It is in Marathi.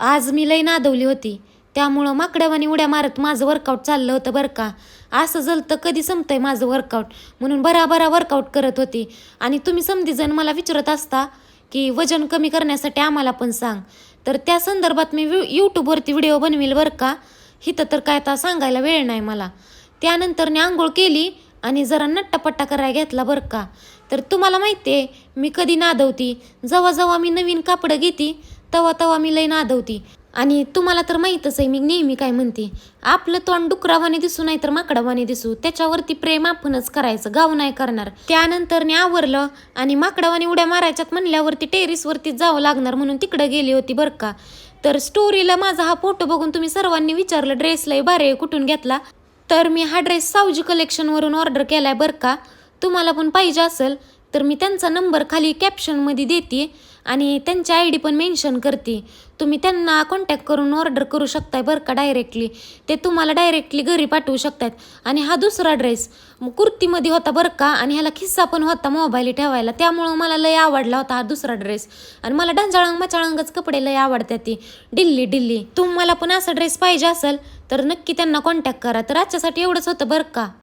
आज मी लई नादवली होती. त्यामुळं माकड्यावानी उड्या मारत माझं वर्कआउट चाललं होतं बरं का? असं झालं तर कधी संपतंय माझं वर्कआउट म्हणून बराबरा वर्कआउट करत होती. आणि तुम्ही समधीजण मला विचारत असता की वजन कमी करण्यासाठी आम्हाला पण सांग. तर त्या संदर्भात मी यूट्यूबवरती व्हिडिओ बनवेल बरं का? हिथं तर काय आता सांगायला वेळ नाही मला. त्यानंतरने आंघोळ केली आणि जरा नट्टापट्टा करायला घेतला बरं का? तर तुम्हाला माहिती आहे मी कधी नादवती. जेव्हा जेव्हा मी नवीन कापडं घेते. तवा तवा मी लई नादवती. आणि तुम्हाला तर माहीतच आहे मी नेहमी काय म्हणते आपलं तोंड डुकरावाने दिसू नाही तर माकडावाने दिसू त्याच्यावरती प्रेम आपणच करायचं गाव नाही करणार. त्यानंतरने आवरलं आणि माकडावाने उड्या मारायच्यात म्हणल्यावरती टेरिसवरती जावं लागणार म्हणून तिकडं गेली होती बरं का. तर स्टोरीला माझा हा फोटो बघून तुम्ही सर्वांनी विचारलं ड्रेस बारे भारी कुठून घेतला? तर मी हा ड्रेस सावजी कलेक्शनवरून ऑर्डर केलाय बरं का. तुम्हाला पण पाहिजे असेल तर मी त्यांचा नंबर खाली कॅप्शनमध्ये देते. आणि त्यांची आय डी पण मेन्शन करते. तुम्ही त्यांना कॉन्टॅक्ट करून ऑर्डर करू शकताय बरं का डायरेक्टली ते तुम्हाला डायरेक्टली घरी पाठवू शकतात. आणि हा दुसरा ड्रेस कुर्तीमध्ये होता बरं का आणि ह्याला खिस्सा पण होता मोबाईल ठेवायला. त्यामुळं मला लय आवडला होता हा दुसरा ड्रेस आणि मला ढंजाळंग मचाळंगच कपडे लय आवडतात ती. डिल्ली डिल्ली तुम्हाला पण असा ड्रेस पाहिजे असेल तर नक्की त्यांना कॉन्टॅक्ट करा. तर आजच्यासाठी एवढंच होतं बरं का.